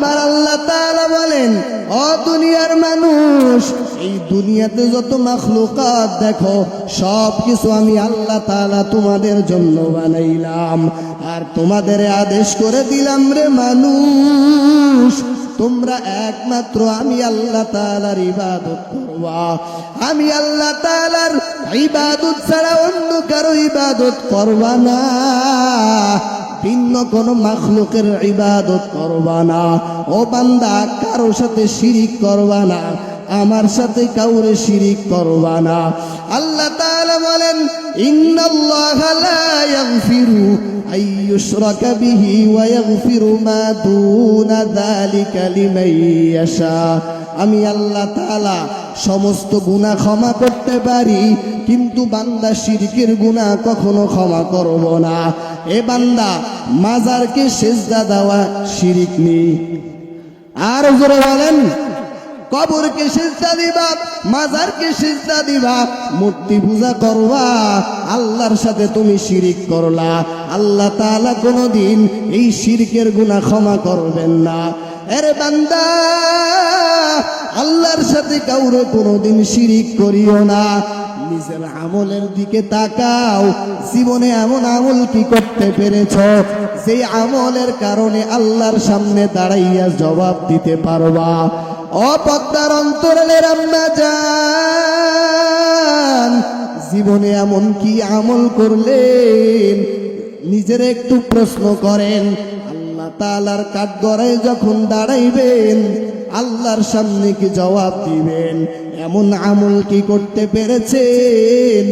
আমার আল্লাহ তাআলা বলেন, অ দুনিয়ার মানুষ, এই দুনিয়াতে যত মাখলুকাত দেখো সব কিছু আমি আল্লাহ তাআলা তোমাদের জন্য বানাইলাম। আর তোমাদের আদেশ করে দিলাম রে মানুষ, তোমরা একমাত্র আমি আল্লাহ তালার ইবাদত করবা। আমি আল্লাহ তালার ইবাদত ছাড়া অন্য কারও ইবাদত করবা না। ভিন্ন কোন মাখলুকের ইবাদত করবা না। ও বান্দা কারও সাথে শিরিক করবা না। আমার সাথে কাউরে শিরিক করবা না। আল্লাহ তাআলা বলেন, ইন্নাল্লাহা লা ইয়াগফিরু আন বিহি ওয়া ইয়াগফিরু মা দুনা যালিকা লিমান ইয়াশা। আমি আল্লাহ তাআলা সমস্ত গুনাহ ক্ষমা করতে পারি, কিন্তু বান্দা শিরকের গুনাহ কখনো ক্ষমা করব না। এ বান্দা, মাজারকে সেজদা দেওয়া শিরিক নেই আর জোরে বলেন, কবরকে সিজদা দিবা, মাজারকে সিজদা দিবা, মূর্তি পূজা করবা, আল্লাহর সাথে তুমি শিরিক করলা। আল্লাহ তাআলা কোনোদিন এই শিরকের গুনাহ ক্ষমা করবেন না। আরে বান্দা, আল্লাহর সাথে কাউরে কোনোদিন শিরিক করিও না। নিজের আমলের দিকে তাকাও, জীবনে এমন আমল কি করতে পেরেছ? সেই আমলের কারণে আল্লাহর সামনে দাঁড়াইয়া জবাব দিতে পারবা। অপদ্মার অন্তরালের আম্মা যান জীবনে এমন কি আমল করলেন? নিজের একটু প্রশ্ন করেন আল্লাহ তালার কাঠগড়ায় যখন দাঁড়াইবেন, আল্লাহর সামনে কি জবাব দিবেন? এমন আমল কি করতে পেরেছেন?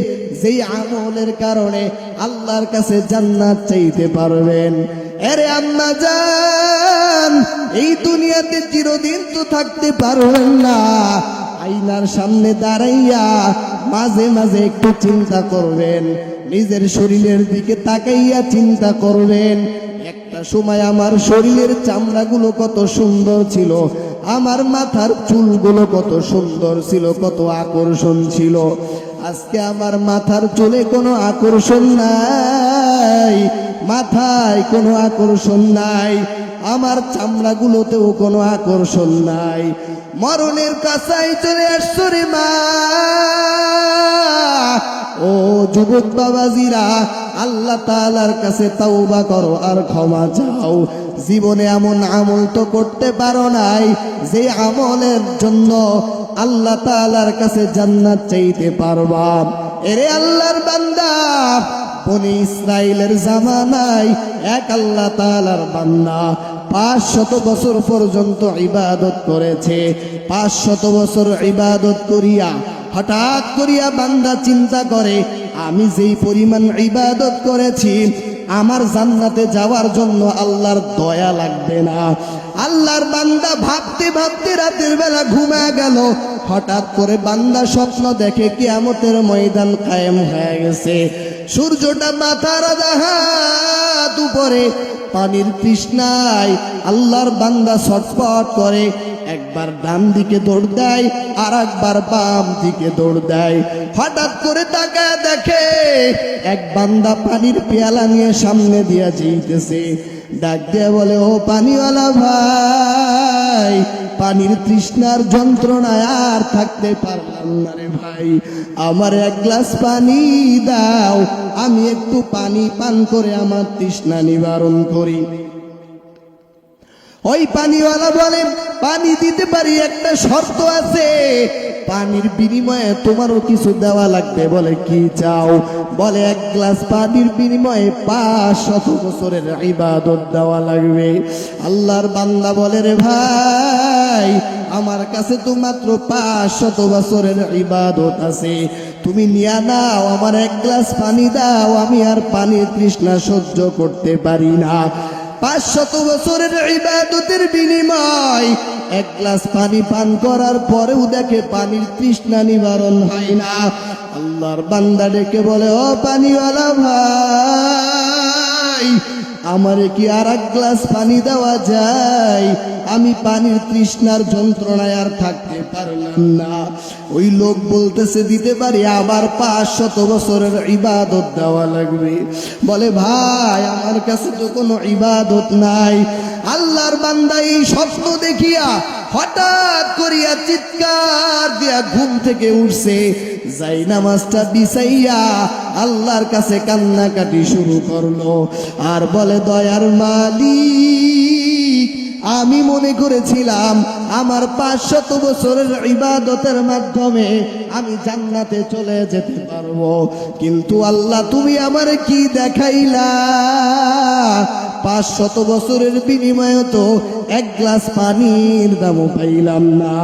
যেই আমলের কারণে আল্লাহর কাছে জান্নাত চাইতে পারবেন। এরে আম্মা যান এই দুনিয়াতে চিরদিন তো থাকতে পারবেন না। আইনার সামনে দাঁড়াইয়া মাঝে মাঝে একটু চিন্তা করবেন। নিজের শরীরের দিকে তাকাইয়া চিন্তা করবেন। একটা সময় আমার শরীরের চামড়াগুলো কত সুন্দর ছিল, আমার মাথার চুলগুলো কত সুন্দর ছিল, কত আকর্ষণ ছিল। আজকে আমার মাথার চুলে কোনো আকর্ষণ নাই, মাথায় কোনো আকর্ষণ নাই, আমার চামড়াগুলোতেও কোনো আকর্ষণ নাই। মরণের কাছাই চলে আসছো রে মা। ও যুবক বাবাজিরা আল্লাহ তাআলার কাছে তাওবা করো আর ক্ষমা চাও। জীবনে এমন আমল তো করতে পারো নাই, যে আমলের জন্য আল্লাহ তাআলার কাছে জান্নাত চাইতে পারবা। এরে আল্লাহর বান্দা, বনি ইসরায়েলের জামানায় এক আল্লাহ তাআলার বান্দা পাঁচ শত বছর পর্যন্ত ইবাদত করেছে। পাঁচ শত বছর ইবাদত করিয়া, হঠাৎ করিয়া বান্দা চিন্তা করে আমি যেই পরিমাণ ইবাদত করেছি, আমার জান্নাতে যাওয়ার জন্য আল্লাহর দয়া লাগবে না। আল্লাহর বান্দা ভাবতে ভাবতে রাতের বেলা ঘুমা গেল। হঠাৎ করে বান্দা স্বপ্ন দেখে কিয়ামতের ময়দান কায়েম হয়ে গেছে। সূর্যটা মাথার উপরে, পানির তৃষ্ণায় আল্লাহর বান্দা ছটফট করে একবার ডান দিকে দৌড় দেয় আর একবার বাম দিকে দৌড় দেয়। হঠাৎ করে তাকায় দেখে এক বান্দা পানির পেয়ালা নিয়ে সামনে দিয়া যেতেছে ডাক দিয়ে বলে, ও পানিওয়ালা ভাই, পানির তৃষ্ণার যন্ত্রণায় আর থাকতে পারলাম না রে ভাই। আমার এক গ্লাস পানি দাও, আমি একটু পানি পান করে আমার তৃষ্ণা নিবারণ করি। ওই পানিওয়ালা বলে, পানি দিতে পারি, একটা শর্ত আছে। পানির বিনিময়ে তোমারও কিছু দেওয়া লাগবে। বলে, কি চাও? বলে, এক গ্লাস পানির বিনিময়ে পাঁচ শত বছরের ইবাদত দেওয়া লাগবে। আল্লাহর বান্দা বলে, রে ভাই, আমার কাছে তো মাত্র পাঁচ শত বছরের ইবাদত আছে। তুমি নিয়া নাও, আমার এক গ্লাস পানি দাও, আমি আর পানির তৃষ্ণা সহ্য করতে পারি না। পাঁচ শত বছরের ইবাদতের বিনিময়। এক গ্লাস পানি পান করার পরেও দেখে পানির তৃষ্ণা নিবারণ হয় না। আল্লাহর বান্দা ডেকে বলে, ও পানিওয়ালা ভাই আমারে কি আর এক গ্লাস পানি দেওয়া যায়? আমি পানির তৃষ্ণার যন্ত্রণায় আর থাকতে পারলাম না। ওই লোক বলতেছে, দিতে পারি, আবার পাঁচ শত বছরের ইবাদত দেওয়া লাগবে। বলে, ভাই, আমার কাছে তো কোনো ইবাদত নাই। আল্লাহর বান্দা এই স্বপ্ন দেখিয়া হঠাৎ করিয়া ঘুম থেকে উঠছে, যাই নামাজটা বিছাইয়া আল্লাহর কাছে কান্নাকাটি শুরু করল। আর বলে, দয়ার মালিক, আমি মনে করেছিলাম আমার পাঁচশত বছরের ইবাদতের মাধ্যমে আমি জান্নাতে চলে যেতে পারব। কিন্তু আল্লাহ, তুমি আমার কি দেখাইলা? পাঁচশত বছরের বিনিময়ে তো এক গ্লাস পানির দামও পাইলাম না।